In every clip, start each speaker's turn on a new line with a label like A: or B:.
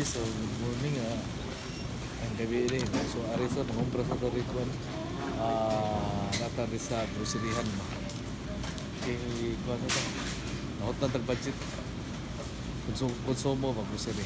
A: so good morning ah. Ang gabi rin. So ari sa mangumpra sa Torikwan. Ah, natari sa groceryhan mo. Kay kuan ito. Nakot na tag budget. Konsumo, konsumo ba grocery.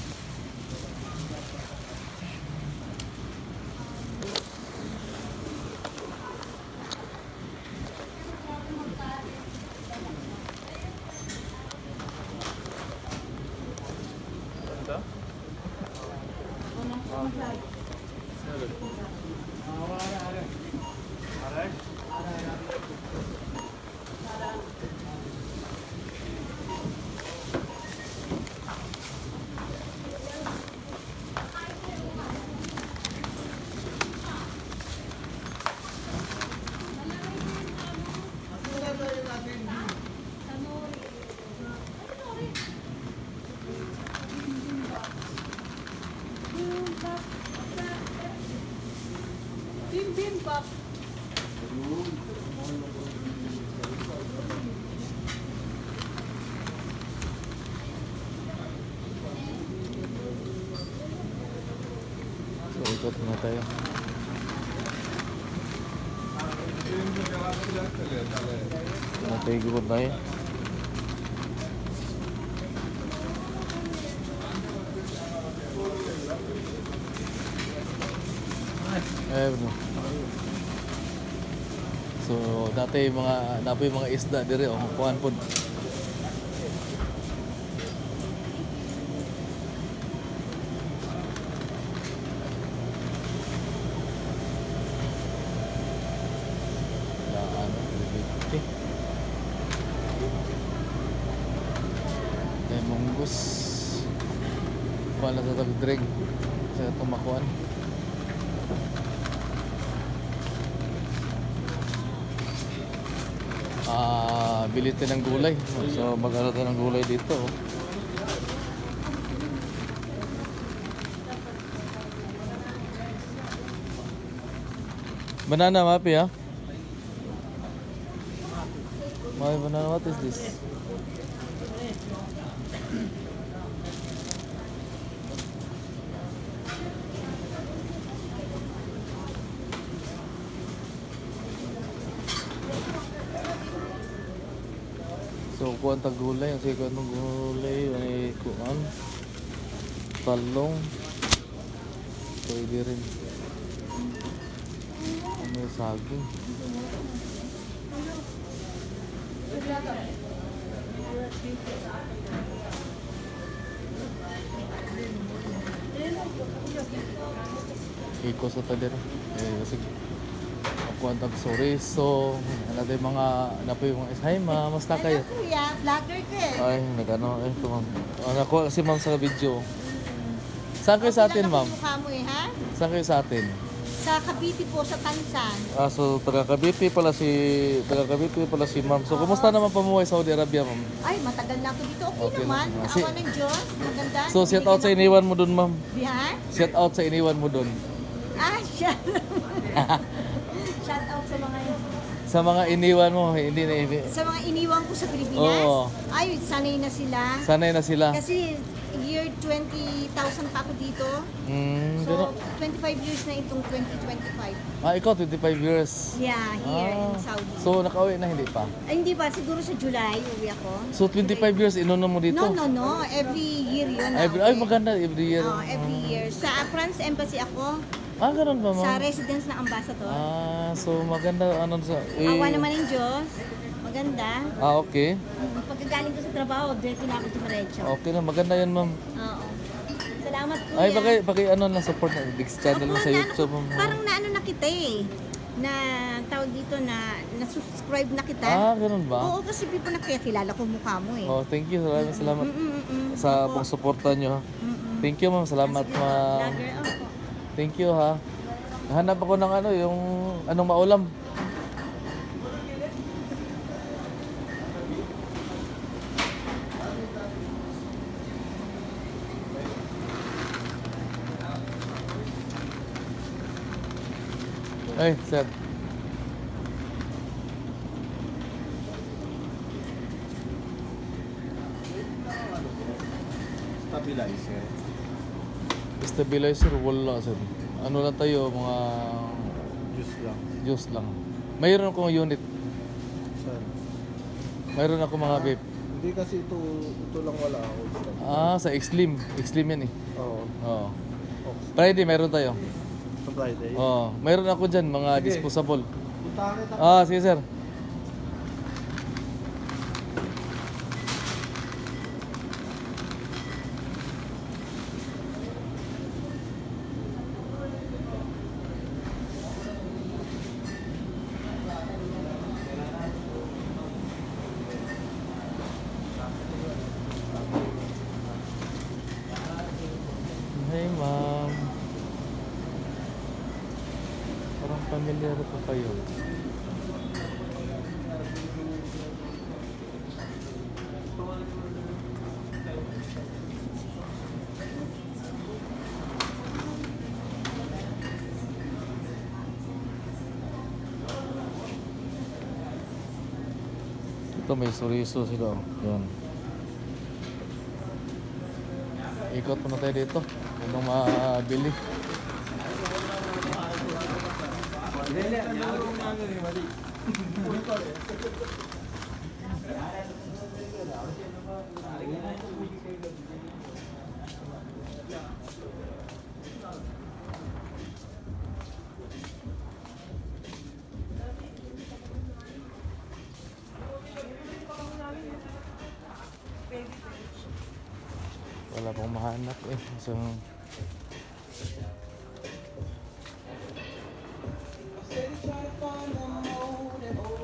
B: Bibimbap.
A: So ikot na tayo. Natay ko tayo. Bro. So, dati mga napoy mga isda dire oh, kuan pod. Munggus. Pala sa tagdreg sa tumakuan. Ah, bili tayo ng gulay. So, mag-ano tayo ng gulay dito. Banana mapi ha? My banana, what is this? So, kuha ang gulay. Ang sige ng gulay. May kuhan. Talong. Pwede rin. Yung saging? Iko sa tadir. Eh, kasi ako ang tag soriso. Ano yung mga, ano po yung mga isay, mamusta kayo?
B: Ano kuya, vlogger ka eh.
A: Ay, nagano, eh, ito ma'am. Oh, nakuha si ma'am sa video. Saan kayo sa atin, ma'am?
B: Mukha mo eh, ha?
A: Saan kayo sa atin?
B: Sa Cavite po, sa Tansan.
A: Ah, so taga Cavite pala si taga Cavite pala si ma'am. So kumusta naman pamuhay sa Saudi Arabia, ma'am?
B: Ay, matagal na ako dito. Okay,
A: Okay
B: naman.
A: naman. Si-
B: Awa ng Diyos. Maganda.
A: So shout out sa iniwan mo dun, ma'am.
B: Bihan?
A: Shout out sa iniwan mo dun.
B: Ah, shout Shout out sa mga
A: Sa mga iniwan mo, hindi na
B: sa mga iniwan ko sa Pilipinas.
A: Oo.
B: Ay, sanay na sila.
A: Sanay na sila.
B: Kasi year 20,000 pa ako dito.
A: Mm,
B: So,
A: gano.
B: 25 years na itong 2025.
A: Ah, ikaw 25 years.
B: Yeah, here
A: Ah,
B: in Saudi.
A: So nakauwi na hindi pa.
B: Ay, hindi ba? Siguro sa July, uwi ako.
A: So 25 years inuno mo dito.
B: No, no, no. Every year yun.
A: Every,
B: ah,
A: ay maganda every year.
B: Oo, every year. Sa France Embassy ako.
A: Ah, ganun ba,
B: Sa
A: ma'am?
B: residence ng ambassador.
A: Ah, so maganda ano sa eh,
B: Awa naman ng Diyos. Maganda.
A: Ah, okay.
B: Mm, Pagkagaling ko sa trabaho, diretso na ako dumiretso.
A: Okay na, maganda 'yan, ma'am.
B: Oo. Salamat kuya.
A: Ay, baka baka ano lang support na Dix channel mo sa
B: na-
A: YouTube mo.
B: Parang naano na kita eh. Na tawag dito na na-subscribe na kita.
A: Ah, ganun ba?
B: Oo, kasi people na kaya kilala ko mukha mo eh.
A: Oh, thank you. Maraming salamat
B: Mm-mm-mm.
A: sa
B: Opo.
A: pagsuporta nyo.
B: Mm-mm.
A: Thank you, ma'am. Salamat, ma'am.
B: vlogger, opo.
A: Thank you, ha. Hanap ako ng ano, yung anong maulam. Ay, sir.
C: Stabilizer.
A: Stabilizer, wala sir. Ano lang tayo, mga
C: Juice lang.
A: juice lang. Mayroon akong unit.
C: Sir.
A: Mayroon ako mga vape.
C: Hindi kasi ito, ito lang wala ako.
A: Ah, sa Xlim. Xlim yan eh.
C: Oo.
A: Oo.
C: Oh.
A: Friday, meron tayo.
C: Sa Friday.
A: Oo. Mayroon ako dyan, mga disposable.
C: Punta kita.
A: Ah, sige sir. Hey ma'am. Parang familiar pa kayo. Ito may suriso sila. oh. Yan. Ikot muna tayo dito. Anong mabili? Wala pang mahanap eh. So, try to find the mold and hold